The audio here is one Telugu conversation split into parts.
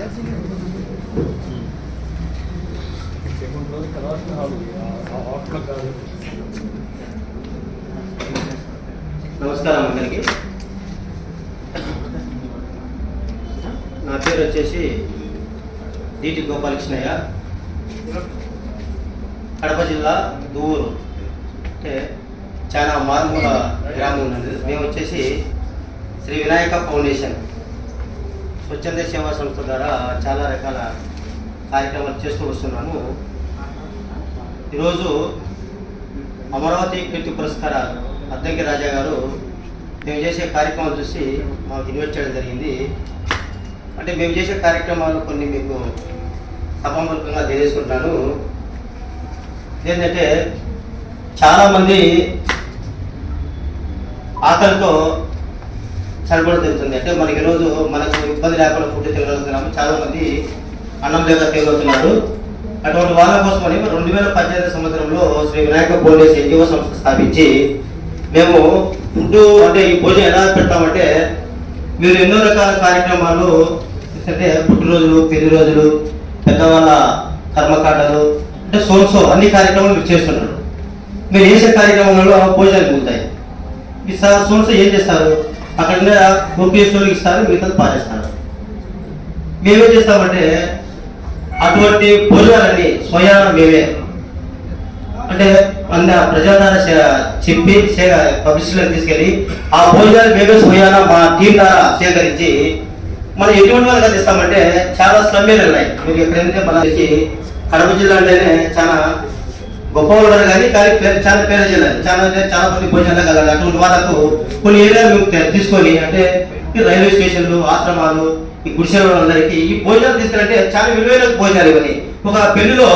నమస్కారం అందరికీ. నా పేరు వచ్చేసి డిటి గోపాలకృష్ణయ్య. కడప జిల్లా దువ్వూరు. అంటే చాలా మారుమూల గ్రామం ఉన్నది. మేము వచ్చేసి శ్రీ వినాయక ఫౌండేషన్. స్వచ్ఛంద సేవా సంస్థ ద్వారా చాలా రకాల కార్యక్రమాలు చేస్తూ వస్తున్నాము ఈరోజు అమరావతి కీర్తి పురస్కార అద్దంకి రాజా గారు మేము చేసే కార్యక్రమాలు చూసి మాకు ఇన్వైట్ చేయడం జరిగింది. అంటే మేము చేసే కార్యక్రమాలు కొన్ని మీకు సభాముఖంగా తెలియజేసుకుంటాను ఏంటంటే చాలామంది ఆకలితో చనిపోవడం జరుగుతుంది అంటే మనకి ఈరోజు మనకు ఇబ్బంది లేకుండా ఫుడ్ తినగలుగుతున్నాము. చాలామంది అన్నం లేక తినగలుగుతున్నారు అటువంటి వాళ్ళ కోసమని రెండు వేల పద్దెనిమిది సంవత్సరంలో శ్రీ వినాయక ఫౌండేషన్ ఎన్జిఓ సంస్థ స్థాపించి మేము ఫుడ్ అంటే ఈ భోజనం ఎలా పెడతామంటే మీరు ఎన్నో రకాల కార్యక్రమాలు అంటే పుట్టినరోజులు పెళ్ళి రోజులు పెద్దవాళ్ళ కర్మకాండలు అంటే సోన్సో అన్ని కార్యక్రమాలు మీరు చేస్తున్నారు. మీరు చేసే కార్యక్రమాలలో భోజనాలు మిగులుతాయి. ఈ సార్ సోన్సో ఏం చేస్తారు? అక్కడ ఉపయోగించుకోవడానికి ఇస్తారు మిగతా పాటిస్తారు మేమేం చేస్తామంటే అటువంటి భోజనాలన్నీ స్వయాన మేమే అంటే అంద ప్రజాదార చెప్పి పబ్లిసిటీలో తీసుకెళ్ళి ఆ భోజనాలు మేమే స్వయాన మా టీం ద్వారా సేకరించి మనం ఎటువంటి వాళ్ళకి అందిస్తామంటే చాలా స్లమ్మీలు ఉన్నాయి. మీరు ఎక్కడైతే మన కడప జిల్లా అంటేనే చాలా గొప్పవాళ్ళు కానీ కానీ చాలా పేద జిల్లాలు చాలా అంటే చాలా మంది భోజనాలు కలగాలి అటువంటి వాళ్ళకు కొన్ని ఏరియాలు తీసుకొని అంటే ఈ రైల్వే స్టేషన్లు ఆశ్రమాలు ఈ గుడిసెల వాళ్ళందరికీ ఈ భోజనాలు తీసుకెళ్ళంటే చాలా విలువైన భోజనాలు ఇవన్నీ. ఒక పెళ్ళిలో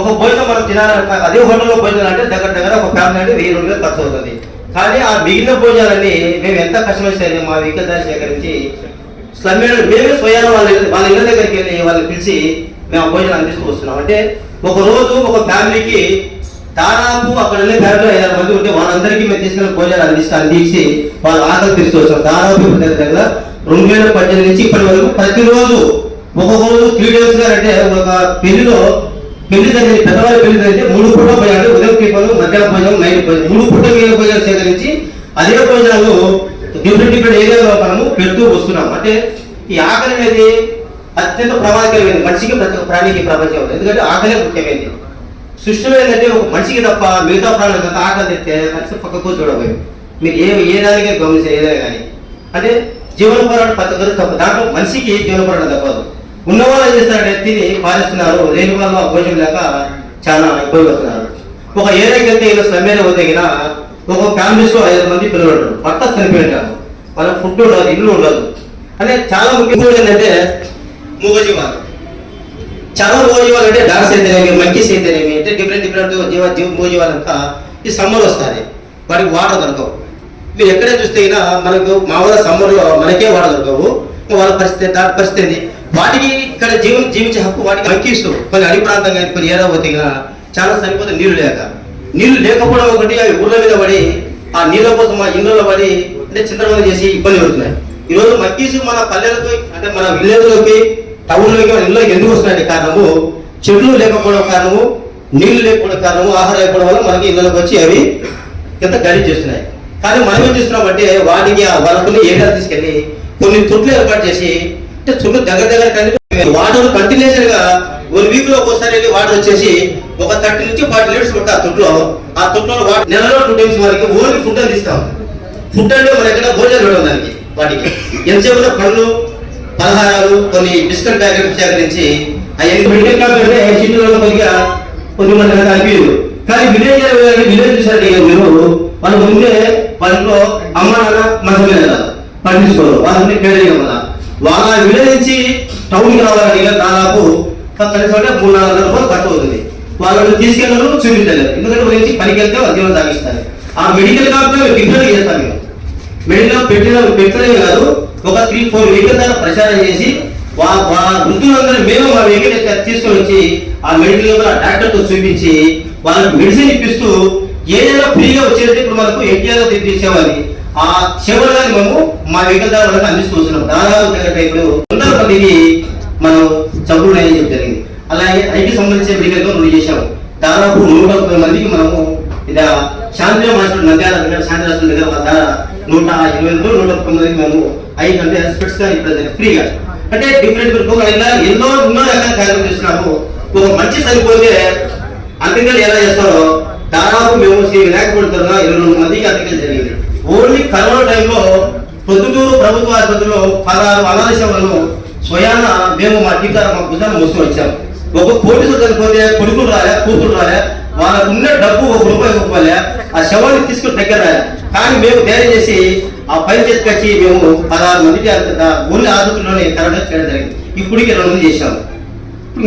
ఒక భోజనం మనం తినాలంటే అదే హోటల్లో భోజనం అంటే దగ్గర దగ్గర ఒక ఫ్యామిలీ అంటే వెయ్యి రెండు వేలు ఖర్చు అవుతుంది. కానీ ఆ మిగిలిన భోజనాలన్నీ మేము ఎంత కష్టమైనా సరే మా వికతాలు సేకరించి స్లమ్ మేమే స్వయాన వాళ్ళ వాళ్ళ ఇళ్ళ దగ్గరికి వెళ్ళి వాళ్ళని పిలిచి మేము ఆ భోజనం అందిస్తూ వస్తున్నాం. అంటే ఒక రోజు ఒక ఫ్యామిలీకి దాదాపు అక్కడ ఉండే ఫ్యామిలీ ఐదారు మంది ఉంటే వాళ్ళందరికీ మేము తీసుకెళ్ళి భోజనాలు అందిస్తే అందించి వాళ్ళ ఆకలి తీరుస్తూ వస్తాం దాదాపు దగ్గర రెండు వేల పద్దెనిమిది నుంచి ఇప్పటి వరకు ప్రతిరోజు ఒక రోజు త్రీ డేస్గా అంటే ఒక పెళ్ళిలో పెళ్ళి దగ్గర పెద్దవాళ్ళ పెళ్ళి దగ్గర మూడు పూట భోజనాలు ఉదయం టిఫన్ మధ్యాహ్నం భోజనం నైట్ భోజనం. మూడు పూట మీద భోజనాలు సేకరించి అదే భోజనాలు డిఫరెంట్ డిఫరెంట్ ఏరియాలో మనము పెడుతూ వస్తున్నాం అంటే ఈ ఆకలి అనేది అత్యంత ప్రమాదకరమైనది మనిషికి ప్రతి ప్రాణికి ప్రపంచం ఎందుకంటే ఆకలే ముఖ్యమైనది. సృష్టిలో ఏంటంటే ఒక మనిషికి తప్ప మిగతా ప్రాణులకు ఆకలి కలిసి పక్కకు చూడబోయి మీరు ఏ ఏ దానికే గమనించారు ఏదైనా కానీ. అంటే జీవన పోరాటం ప్రతి ఒక్కరు తప్ప. దాంట్లో మనిషికి జీవన పోరాటం తప్పదు. ఉన్న వాళ్ళు ఏం చేస్తారంటే తిని పాలిస్తున్నారు లేని వాళ్ళు భోజనం లేక చాలా ఇబ్బంది పడుతున్నారు ఒక ఏరియాకి వెళ్తే ఇలా స్లమ్మేర పోతేగిన ఒక ఫ్యామిలీస్లో ఐదు మంది పిల్లలు ఉంటారు భర్త చనిపోయి ఉంటారు. వాళ్ళకి ఫుడ్ ఉండదు ఇల్లు ఉండదు. అంటే చాలా ముఖ్యంగా ఏంటంటే మూగజీవాలు. చాలా మూగజీవాలు అంటే డాగ్స్ అయితేనేమి మంకీస్ అయితేనేమి అంటే డిఫరెంట్ డిఫరెంట్ జీవ జీవ మూగజీవాలంతా ఈ సమ్మర్ వస్తుంది. వాటికి వాటర్ దొరకవు. మీరు ఎక్కడే చూస్తే అయినా మనకు మామూలుగా సమ్మర్లో మనకే వాటర్ దొరకవు. వాళ్ళ పరిస్థితి దాని పరిస్థితి ఏంది? వాటికి ఇక్కడ జీవనం జీవించే హక్కు వాటికి మంకీస్ కొన్ని అడవి ప్రాంతం కానీ కొన్ని ఏదో పోతే చాలా సరిపోతే నీళ్ళు లేక. నీళ్ళు లేకపోవడం ఒకటి అవి ఊళ్ళ మీద పడి ఆ నీళ్ళ కోసం ఆ ఇళ్ళలో పడి అంటే చింతనమని చేసి ఇబ్బంది పడుతున్నాయి. ఈ రోజు మక్కీసు మన పల్లెలకి అంటే మన విలేజ్లోకి టౌన్లోకి మన ఎందుకు వస్తున్నాయి కారణము? చెట్లు లేకపోవడం కారణము నీళ్ళు లేకపోవడం కారణము ఆహారం లేకపోవడం వల్ల మనకి ఇళ్ళకి వచ్చి అవి కింద గడి చేస్తున్నాయి. కానీ మనం ఏం చేస్తున్నామంటే వాటికి ఆ వరకుని ఏరియా తీసుకెళ్ళి కొన్ని తొట్లు ఏర్పాటు చేసి అంటే చుట్టూ దగ్గర దగ్గర కలిపి వాటర్ కంటిన్యూషన్గా వన్ వీక్లో ఒకసారి వెళ్ళి వాటర్ వచ్చేసి ఒక థర్టీ నుంచి ఫార్టీ లీటర్స్ పడతా ఆ తుట్లో. ఆ తొట్లో వాటర్ నెలలో టూ టైమ్స్ వరకు ఓన్లీ ఫుడ్ అందిస్తాం ఫుడ్ అంటే మన దగ్గర భోజనం పెట్టడం దానికి వాటికి. ఎంతసేపు పళ్ళు పలహారాలు కొన్ని బిస్కెట్ ప్యాకెట్లు సేకరించి అవన్నీ మిడిల్ క్లాస్ అంటే సిటీలో కొద్దిగా కొద్ది మంది కదా అనిపించదు కానీ విలేజ్ విలేజ్ చూసారు మీరు వాళ్ళు ముందే వాళ్ళలో అమ్మ నాన్న మంచి మీద పండించుకోరు వాళ్ళని ముందే పేదరికం కదా వాళ్ళ. విలేజ్ నుంచి టౌన్కి రావాలని దాదాపు కనీసం అంటే మూడు నాలుగు వందల రూపాయలు ఖర్చు అవుతుంది. వాళ్ళని తీసుకెళ్ళరు చూపించలేరు. ఎందుకంటే వాళ్ళ నుంచి పనికి వెళ్తే వాళ్ళ జీవనం సాగిస్తారు. ఆ మెడికల్ కాకుండా డిఫరెంట్ చేస్తాం మేము మెడికల్ పెట్టిన పెట్టడమే కాదు. ఒక త్రీ ఫోర్ వెహికల్ దాకా ప్రచారం చేసి వా వా వృద్ధులందరూ మేము మా వెహికల్ తీసుకొని వచ్చి ఆ మెడికల్ ఆ డాక్టర్తో చూపించి వాళ్ళకి మెడిసిన్ ఇప్పిస్తూ ఏదైనా ఫ్రీగా వచ్చేది ఇప్పుడు మనకు ఎన్టీఆర్ తెప్పించేవాళ్ళని ఆ సేవలు కానీ మేము మా వెహికల్ ద్వారా వాళ్ళకి అందిస్తూ వస్తున్నాం. దాదాపు ఇప్పుడు వందల మందికి మనం డబ్బులు ఉన్నాయని జరిగింది. అలాగే ఐటీ సంబంధించిన మెడికల్ రెండు చేశాము. దాదాపు నూట ముప్పై మందికి మనము ఇలా శాంతి హాస్పిటల్ నంద్యాల దగ్గర శాంతి హాస్పిటల్ దగ్గర మన దగ్గర నూట ఇరవై నూట ముప్పై మందికి మేము ఐదు అంటే స్పెట్స్గా ఇప్పుడు ఫ్రీగా. అంటే డిఫరెంట్ ఇలా ఎన్నో ఎన్నో రకాల కార్యక్రమం చేస్తున్నాము ఒక మంచి సరిపోతే అంతకల్ ఎలా చేస్తారో దాదాపు మేము శ్రీ వినాయకపూడి ఇరవై రెండు మందికి అంతకల్ జరిగింది. ఓన్లీ కరోనా టైంలో పొద్దుటూరు ప్రభుత్వ ఆసుపత్రిలో పదహారు అనాథశాలను స్వయాన మేము మా టీకా మా భుజాన్ని మోసుకొని వచ్చాము ఒక పోలీసులు చనిపోతే కొడుకులు రాలే కూతురు రాలే వాళ్ళకు ఉన్న డబ్బు ఒక రూపాయి రూపాయలే ఆ శవాన్ని తీసుకుని దగ్గర రాలే. కానీ మేము ధైర్యం చేసి ఆ పని చేసుకొచ్చి మేము పదహారు మందికి అంత ఓన్లీ ఆదుకుల్లోనే తరగతి చేయడం జరిగింది. ఇప్పటికి రెండు మంది చేశాము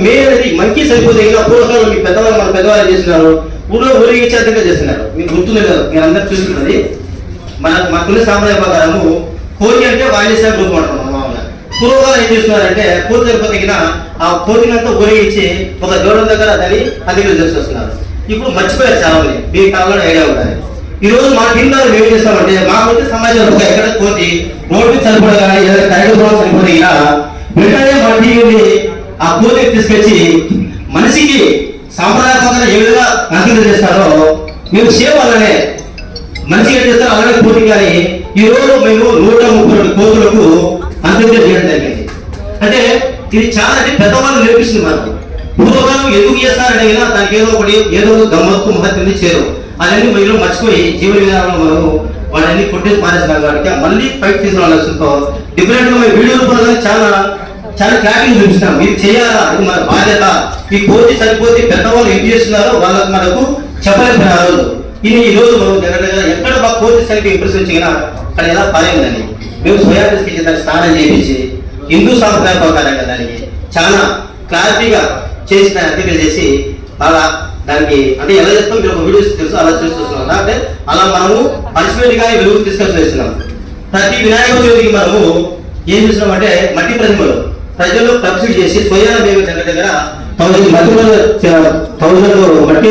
మేమనేది మంచి సరిపోతే ఇంకా పూర్వకాలం మీ పెద్దవాళ్ళు మన పెద్దవాళ్ళు చేస్తున్నారు. ఊళ్ళో ఊరేగించి అర్థంగా చేస్తున్నారు. మీకు గుర్తుంది కదా మీరు అందరు చూస్తున్నది మన మాకున్న సాంప్రదాయ ప్రకారము కోతి అంటే వాయిద్య గ్రూప్ అంటాం మామూలుగా పూర్వకాలం ఏం చేస్తున్నారంటే కోతి సరిపోతే ఆ కోతినంతా ఊరేగించి ఒక దూరం దగ్గర దాన్ని అధికారులు చేసి వస్తున్నారు ఇప్పుడు మర్చిపోయారు చాలా మంది మీ కాలంలో ఐడియా ఉండాలి. ఈ రోజు మా టీం ద్వారా ఏం చేస్తామంటే మా మధ్య సమాజంలో ఒక ఎక్కడ పోతే రోడ్డు సరిపడ కానీ ఏదైనా కరెంట్ పోవడం సరిపోతే ఇలా వెంటనే మా టీంని ఆ కోతిని తీసుకొచ్చి మనిషికి సాంప్రదాయకంగా ఏ విధంగా అంకితం చేస్తారో మేము సేవ అలానే మనిషి ఏం చేస్తారో అలాగే కోతి కానీ ఈ రోజు మేము నూట ముప్పై రెండు కోతులకు అంకితం చేయడం జరిగింది. అంటే ఇది చాలా అంటే పెద్దవాళ్ళు నేర్పిస్తుంది మనకు పూర్వకాలం ఎందుకు చేస్తారంటే దానికి ఏదో ఒకటి ఏదో గమ్మత్తు మహత్వం చేరు. అవన్నీ మీరు మర్చిపోయి జీవన విధానంలో మనం వాళ్ళని కొట్టేసి మానేస్తున్నాం కాబట్టి మళ్ళీ పైకి తీసుకురావాల్సిందో డిఫరెంట్గా మేము వీడియో రూపంలో చాలా చాలా క్లారిటీ చూపిస్తాం. మీరు చేయాలా? అది మన బాధ్యత. ఈ కోతి చనిపోతే పెద్దవాళ్ళు ఏం చేస్తున్నారో వాళ్ళకి మనకు చెప్పలేదు ఆ రోజు ఇది ఈ రోజు మనం దగ్గర ఎక్కడ మా కోతి చనిపోయి ఇంప్రెస్ వచ్చినా అక్కడ ఎలా పాలైందని మేము స్వయం దాన్ని స్నానం చేయించి హిందూ సాంప్రదాయ ప్రకారంగా దానికి చాలా క్లారిటీగా చేసిన అర్థం చేసి అలా దానికి అంటే ఎలా చెప్తాం మీరు ఒక వీడియోస్ తెలుసు? అలా చూసి చూస్తున్నాం అంటే అలా మనము పనిష్మెంట్గా వెలుగు తీసుకొని చేస్తున్నాం. ప్రతి వినాయక చవితికి మనము ఏం చేస్తున్నాం అంటే మట్టి ప్రతిమలు. ప్రజల్లో సబ్సిడీ చేసి స్వయాన దేవి దగ్గర దగ్గర థౌసండ్ మట్టి థౌసండ్ మట్టి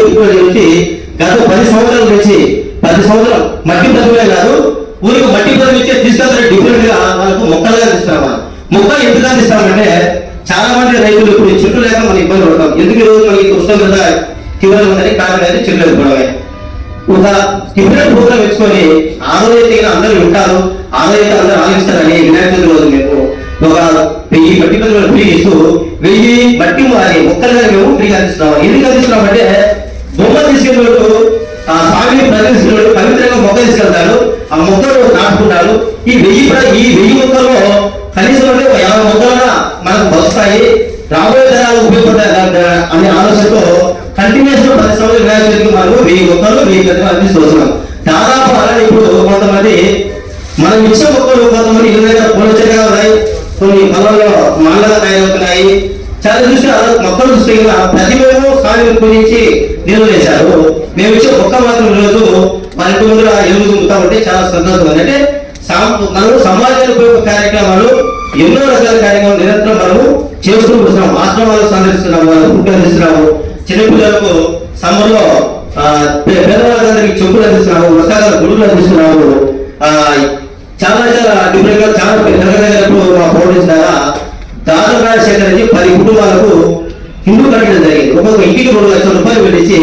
చేసి గత పది సంవత్సరాల నుంచి పది సంవత్సరం మట్టి ప్రతిమే కాదు ఊరికి మట్టి ప్రతిమ ఇచ్చే తీసుకెళ్తారు. డిఫరెంట్గా వాళ్ళకు మొక్కలుగా తీసుకురావా మొక్కలు ఎందుకు అందిస్తామంటే చాలా మంది రైతులు ఇప్పుడు చెట్లు లేక మనం ఇబ్బంది పడతాం. ఎందుకు ఈ రోజు మనకి ఉష్ణోగ్రత తీవ్రంగా ఉందని కాదు అనేది చెట్లు లేకపోవడమే ఒక డిఫరెంట్ ప్రోగ్రామ్ ఇచ్చుకొని ఆరోగ్య అందరూ వింటారు ఆరోగ్య అందరూ ఆలోచిస్తారని వినాయక చవితి రోజు మేము ఒక వెయ్యి మట్టి పద్ధతులు ఫ్రీ ఇస్తూ వెయ్యి మట్టి అది మొక్కలుగా మేము ఫ్రీగా అందిస్తున్నాం ఎందుకు అందిస్తున్నాం అంటే బొమ్మ తీసుకెళ్ళినట్టు ఆ స్వామిని ప్రదర్శించినట్టు పవిత్రంగా మొక్క తీసుకెళ్తారు ఆ మొక్కలు నాటుకుంటారు ఈ వెయ్యి ఈ వెయ్యి మొక్కల్లో కనీసం అంటే ఒక యాభై మొక్కలుగా మనకు వస్తాయి. రాబోయే తరాలు ఉపయోగపడతాయి అనే ఆలోచనతో కంటిన్యూస్గా పది సంవత్సరాలు వినాయక చవితికి మనము వెయ్యి మొక్కలు వెయ్యి ప్రతిమలు అందిస్తూ వస్తున్నాం. దాదాపు అలానే ఇప్పుడు కొంతమంది మనం ఇచ్చే మొక్కలు కొంతమంది ఇరవై దగ్గర పూల చెట్టుగా ఉన్నాయి. కొన్ని పొలంలో మాలగా తయారవుతున్నాయి. చాలా చూస్తే అలా మొక్కలు చూస్తే ప్రతి మేము స్వామిని పూజించి నిల్వ చేశారు. మేము ఇచ్చే మొక్క మాత్రం రోజు మన ఇంటి ముందు ఎలుగు చుంపుతా ఉంటే చాలా సంతోషం. అంటే మనం సమాజానికి ఉపయోగ కార్యక్రమాలు ఎన్నో రకాల కార్యక్రమాలు నిరంతరం మనము చేస్తూ వస్తున్నాం. ఆశ్రమాలు సందర్శిస్తున్నాము వాళ్ళకు అందిస్తున్నాము. చిన్నపిల్లలకు సమ్మర్లో పేదవాళ్ళందరికీ చెప్పులు అందిస్తున్నాము వర్షాకాల గుడులు అందిస్తున్నాము చాలా చాలా డిఫరెంట్గా చాలా దగ్గర మా ఫౌండేషన్ ద్వారా సేకరించి పది కుటుంబాలకు ఇల్లు కట్టడం జరిగింది. ఒక్కొక్క ఇంటికి రెండు లక్షల రూపాయలు పెట్టించి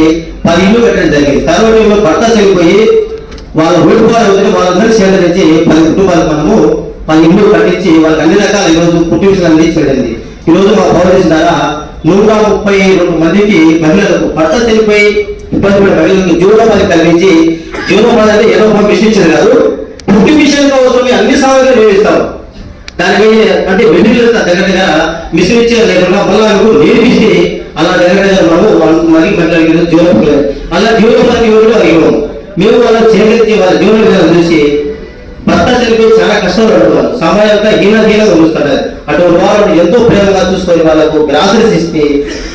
పది ఇల్లు కట్టడం జరిగింది. తర్వాత ఏమో భర్త చనిపోయి వాళ్ళ కుటుంబాలు వదిలి వాళ్ళందరూ సేకరించి పది కుటుంబాలకు మనము పది ఇల్లు కట్టించి వాళ్ళకి అన్ని రకాల ఈరోజు పుట్టించిన అందించడింది ఈ రోజు మా ఫౌండేషన్ ద్వారా నూట ముప్పై రెండు మందికి మహిళలకు భర్త చనిపోయి ఇబ్బంది పడే మహిళలకు జీవనోపాధి కలిగించి జీవనోపాధి అంటే ఏదో ఒక మిషన్ ఇచ్చేది కాదు. పుట్టి మిషన్ కోసం అన్ని సామాగ్రి నిర్మిస్తాం దానికి అంటే వెండిలు దగ్గర దగ్గర మిషన్ ఇచ్చే లేకుండా మళ్ళీ నేర్పించి అలా దగ్గర దగ్గర మనము వాళ్ళ- మరి మహిళలకు జీవనోపాధి అలా జీవనోపాధి ఇవ్వడం ఇవ్వడం మేము అలా చేకరించి వాళ్ళ జీవన విధానం చూసి భర్త చనిపోయి చాలా కష్టాలు పడుతున్నారు. సమాజంతా హీన హీనంగా అటు అటువంటి వారిని ఎంతో ప్రేమగా చూసుకొని వాళ్ళకు గ్రాసరీస్ ఇస్తే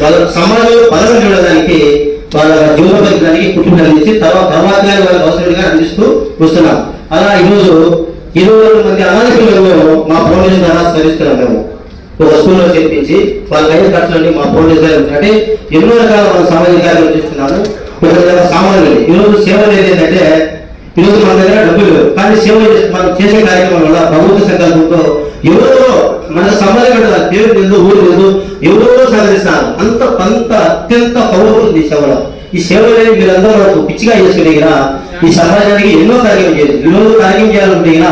వాళ్ళ సమాజంలో పదవి చూడడానికి వాళ్ళ జీవనోపాధికి కుటుంబం అందించి తర్వాత తర్వాత వాళ్ళకి అవసరంగా అందిస్తూ వస్తున్నాం. అలా ఈరోజు ఇరవై రెండు మంది అనాథ పిల్లలను మా ఫౌండేషన్ ద్వారా స్మరిస్తున్నాం మేము. ఒక స్కూల్లో చేర్పించి వాళ్ళ ఐదు ఖర్చులని మా ఫౌండేషన్ అంటే ఎన్నో రకాల మన సామాజిక కార్యక్రమం చేస్తున్నాము. ఒక రకాల సామాన్యులు. ఈరోజు సేవలు అనేది ఏంటంటే ఈరోజు మన దగ్గర డబ్బులు లేవు. కానీ సేవ మనం చేసే కార్యక్రమం వల్ల ప్రభుత్వ సంకల్పంతో ఎవరో మన సమాజం పేరు లేదు ఊరు లేదు ఎవరో అంత అత్యంత పవర్ఫుల్ ఈ సేవలో. ఈ సేవలని మీరందరూ మనకు పిచ్చిగా చేసుకునేగిన ఈ సమాజానికి ఎన్నో కార్యం చేయాలి. ఈ రోజు కార్యం చేయాలంటే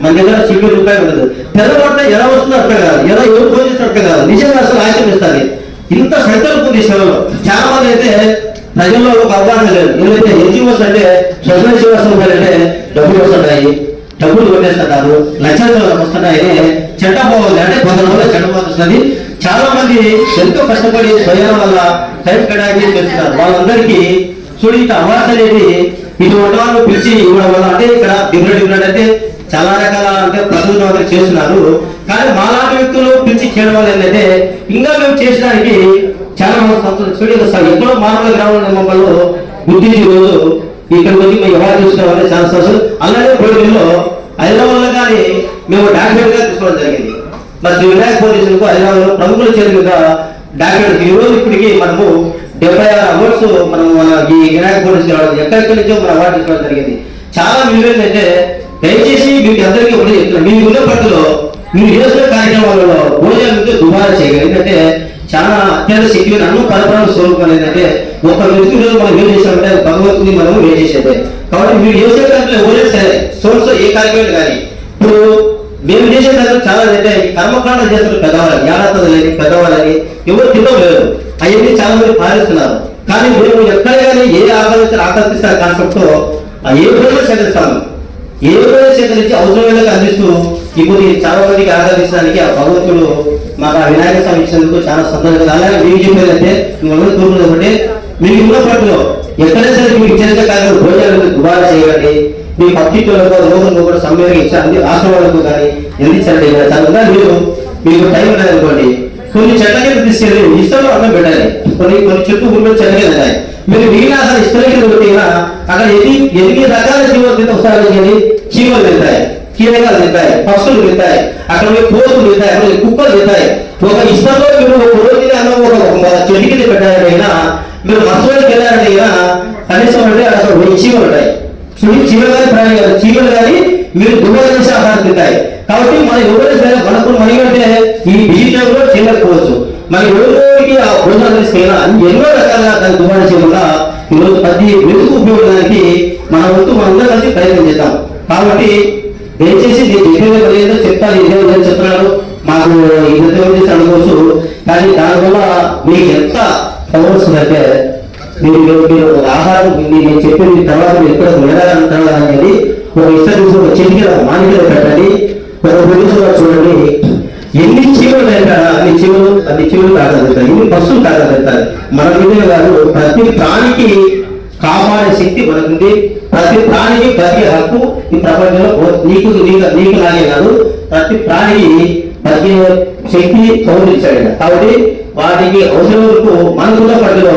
మన దగ్గర సివిల్ రూపాయలు ఉండదు. తెల్లబడితే ఎలా వస్తుందో అర్థం కాదు. ఎలా ఎవరు ఫోన్ అర్థం కాదు. నిజంగా అసలు ఆశ్చర్యం ఇంత సంకల్పం ఉంది ఈ సేవలో. చాలా మంది అయితే ప్రజల్లో ఒక అవగాహన లేదు. ఎందుకంటే ఎన్జిఓస్ అంటే సోషల్ సేవా సంస్థలు అంటే డబ్బులు వస్తుంటాయి డబ్బులు కొట్టేస్తున్నారు లక్షలు వస్తున్నాయి చెడ్డ పోవాలి అంటే కొంతమంది చెడ్డ పోతుంది చాలా మంది ఎంతో కష్టపడి స్వయం వల్ల టైం కేటాయించి చేస్తున్నారు. వాళ్ళందరికీ చూడు ఇంత అవార్డ్స్ అనేది ఇటువంటి వాళ్ళు పిలిచి ఇవ్వడం వల్ల అంటే ఇక్కడ డిఫరెంట్ డిఫరెంట్ అంటే చాలా రకాల అంటే ప్రజలు చేస్తున్నారు. కానీ మాలాంటి వ్యక్తులు పిలిచి చేయడం వల్ల ఏంటంటే ఇంకా మేము చేసడానికి చాలా మంది సంతోషం చూడండి సార్. ఎక్కడో మానవ గ్రామంలో మమ్మల్ని గుర్తించి రోజు ఇక్కడికి వచ్చి మేము ఎవరు తీసుకోవడం వల్ల చాలా సంవత్సరాలు అలాగే పోటీల్లో హైదరాబాద్లో కానీ మేము డాక్యుమెంట్గా తీసుకోవడం జరిగింది. మరి శ్రీ వినాయక ఫౌండేషన్ హైదరాబాద్లో ప్రముఖుల చేతులుగా డాక్యుమెంట్ ఈ రోజు ఇప్పటికీ మనము డెబ్బై ఆరు అవార్డ్స్ మనం మన ఈ వినాయక ఫౌండేషన్ రావడం ఎక్కడెక్కడి నుంచో మనం అవార్డు తీసుకోవడం జరిగింది. చాలా విలువైన అంటే దయచేసి మీకు అందరికీ ఒకటి చెప్తున్నాను మీ ఉన్న పట్టులో మీరు చేస్తున్న కార్యక్రమాలలో భోజనం దుబారా చేయగలరు ఎందుకంటే చాలా అత్యంత శక్తిమైన అన్నం పరపరాల స్వరూపం ఏంటంటే ఒక వ్యక్తి రోజు మనం ఏం చేసామంటే భగవంతుని మనం ఏం చేసేదే. కాబట్టి మీరు చేసే దాంట్లో ఎవరైనా సరే సోర్స్ ఏ కార్యక్రమం కానీ ఇప్పుడు మేము చేసే దాంట్లో చాలా అంటే కర్మకాండ చేస్తున్న పెద్దవాళ్ళని యాడతలని పెద్దవాళ్ళని ఎవరు తినడం లేదు. అవన్నీ చాలా మంది పాలిస్తున్నారు కానీ మేము ఎక్కడ కానీ ఏ ఆకర్షిస్తారు ఆకర్షిస్తారు కాన్సెప్ట్ ఏ రోజు సేకరిస్తాము. ఏ రోజు సేకరించి అవసరమైన అందిస్తూ ఇప్పుడు చాలా మందికి ఆరాధించడానికి ఆ భగవంతుడు మాకు ఆ వినాయక స్వామి ఇచ్చినందుకు చాలా సంతోషంగా అలాగే మీకు చెప్పేదంటే మిమ్మల్ని కోరుకున్నది ఒకటి మీకు ఉన్నప్పట్లో ఎక్కడైనా సరే మీకు చేసిన కార్యక్రమం భోజనాలకు దుబారా చేయండి. మీ పక్కింటులకు రోగులకు కూడా సమయంగా ఇచ్చండి ఆశ్రమాలకు కానీ అందించండి చాలా మీరు మీకు టైం లేదనుకోండి కొన్ని చెట్ల కింద తీసుకెళ్ళి ఇష్టంలో అన్నం పెట్టాలి కొన్ని కొన్ని చెట్టు గుళ్ళు చెట్ల కింద మీరు మిగిలిన అసలు ఇష్టం కింద పెట్టినా అక్కడ ఎన్ని ఎన్ని రకాల జీవాలు తింటే ఒకసారి చేయండి చీమలు తింటాయి కీరకాలు తింటాయి పక్షులు తింటాయి అక్కడ పోయి కోతులు తింటాయి అక్కడ కుక్కలు తింటాయి ఒక ఇష్టంలో మీరు ఒక రోజు అన్న ఒక ఒక చెట్టు కింద పెట్టారంటే మీరు మనుషులకు వెళ్ళారైనా కనీసం అంటే అక్కడ వెయ్యి చీమలు ఉంటాయి. చూడు చీమలు కానీ ప్రాణి కాదు. చీమలు కానీ మీరు దుబారా చేసి ఆహారం తింటాయి. కాబట్టి మన ఎవరైనా సరే మనకు మనకంటే ఈ బీజంలో పోవచ్చు. మన ఎవరికి ఆ భోజనం తీసుకెళ్ళినా ఎన్నో రకాలుగా దాన్ని దుబారా చేయకుండా ఈరోజు ప్రతి వెతుకు ఉపయోగించడానికి మన వంతు మనందరం కలిసి ప్రయత్నం చేద్దాం. కాబట్టి దయచేసి నేను చెప్పేది ఏదో చెప్తాను ఇదే విధంగా చెప్తున్నాను మాకు ఈ విధంగా అనుకోవచ్చు కానీ దానివల్ల మీకు ఎంత పవర్స్ అంటే మీరు మీరు ఒక ఆహారం నేను చెప్పిన తర్వాత మీరు ఎక్కడ వెళ్ళాలంటారా అనేది ఒక ఇష్టం చూసి ఒక చెట్టుకి మానికలు పెట్టండి. ఒక ప్రదేశంలో చూడండి. ఎన్ని చీమలు లేకుండా అన్ని చీమలు అన్ని చీమలు కాగలుగుతాయి ఎన్ని పశువులు కాగలుగుతాయి మన మీద కాదు ప్రతి ప్రాణికి కాపాడే శక్తి మనకుంది. ప్రతి ప్రాణికి ప్రతి హక్కు ఈ ప్రపంచంలో నీకు నీకు నీకు లాగే కాదు. ప్రతి ప్రాణికి ప్రతి శక్తి పౌరులిచ్చాడు కాబట్టి వాటికి అవసరం వరకు మన కూడా పట్టులో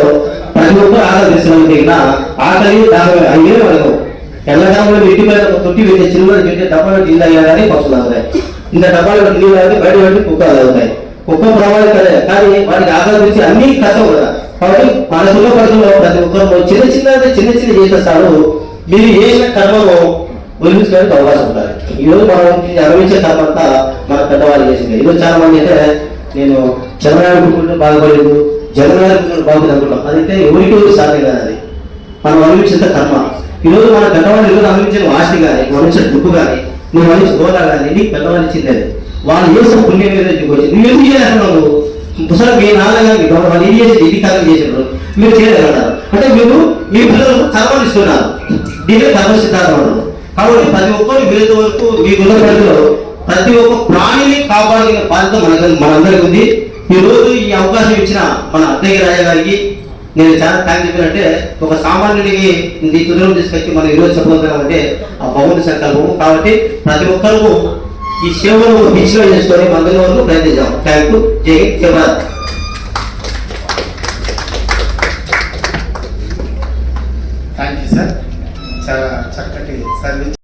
ప్రతి ఒక్కరు ఆకలిస్తున్నాం దగ్గర ఆకలి దాని అయ్యే వరకు ఎల్లకాలంలో ఇంటి మీద తొట్టి పెట్టే చిన్న పెట్టే డబ్బాలో నీళ్ళు అయ్యా కానీ పక్షులు అవుతాయి. ఇంత డబ్బాలో నీళ్ళు తాగితే బయట పెట్టి కుక్కలు అవుతాయి. కుక్క ప్రమాదకరే కానీ వాటికి ఆకలి తెచ్చి అన్ని కష్టం కదా. కాబట్టి మన సున్న ప్రతి ఒక్కరు చిన్న చిన్న చిన్న చిన్న చేసేస్తారు మీరు చేసిన కర్మను వదిలించుకోవడానికి అవకాశం ఉండాలి. ఈరోజు మనం అనుభవించే కర్మ అంతా మన పెద్దవాళ్ళు చేసింది. ఈరోజు చాలా మంది అయితే నేను చంద్రనారాయణ కుటుంబం బాగుపడలేదు జగన్నారాయణ కుటుంబం బాగుంది అనుకుంటాం అదైతే ఎవరికి సాధ్యం కాదు అది. మనం అనుభవించిన కర్మ. ఈరోజు మన పెద్దవాళ్ళు ఈరోజు అనుభవించిన ఆస్తి కానీ అనుభవించిన దుప్పు కానీ నువ్వు అనుభవించిన గోదా కానీ నీకు పెద్దవాళ్ళు ఇచ్చింది అది వాళ్ళు చేసిన పుణ్యం మీద నీకు వచ్చింది? నువ్వు ఎందుకు చేయాలనుకున్నావు పుస్తకం మీ నాన్నగారికి గౌరవం వాళ్ళు ఇది చేసి ఇది కాలం చేసినారు మీరు చేయగలరు. అంటే మీరు మీ పిల్లలకు కర్మలు ఇస్తున్నారు. దీని కర్మ సిద్ధాంతం కాబట్టి ప్రతి ఒక్కరు వీళ్ళ వరకు మీకున్న పరిధిలో ప్రతి ఒక్క ప్రాణిని కాపాడిన బాధ్యత మన మనందరికీ ఉంది. ఈ రోజు ఈ అవకాశం ఇచ్చిన మన అద్దయ్య రాజా గారికి నేను చాలా థ్యాంక్ చెప్పినట్టే ఒక సామాన్యుడికి ఈ తుదరం తీసుకొచ్చి మనం ఈరోజు చెప్పబోతున్నామంటే ఆ భగవంతు సంకల్పము. కాబట్టి ప్రతి ఒక్కరు ఈ సేవను మిక్స్లో చేసుకొని మందుల వరకు ప్రయత్నించాం థ్యాంక్ యూ జై జగన్నాథ్ థ్యాంక్ యూ సార్ చాలా చక్కటి సర్వీస్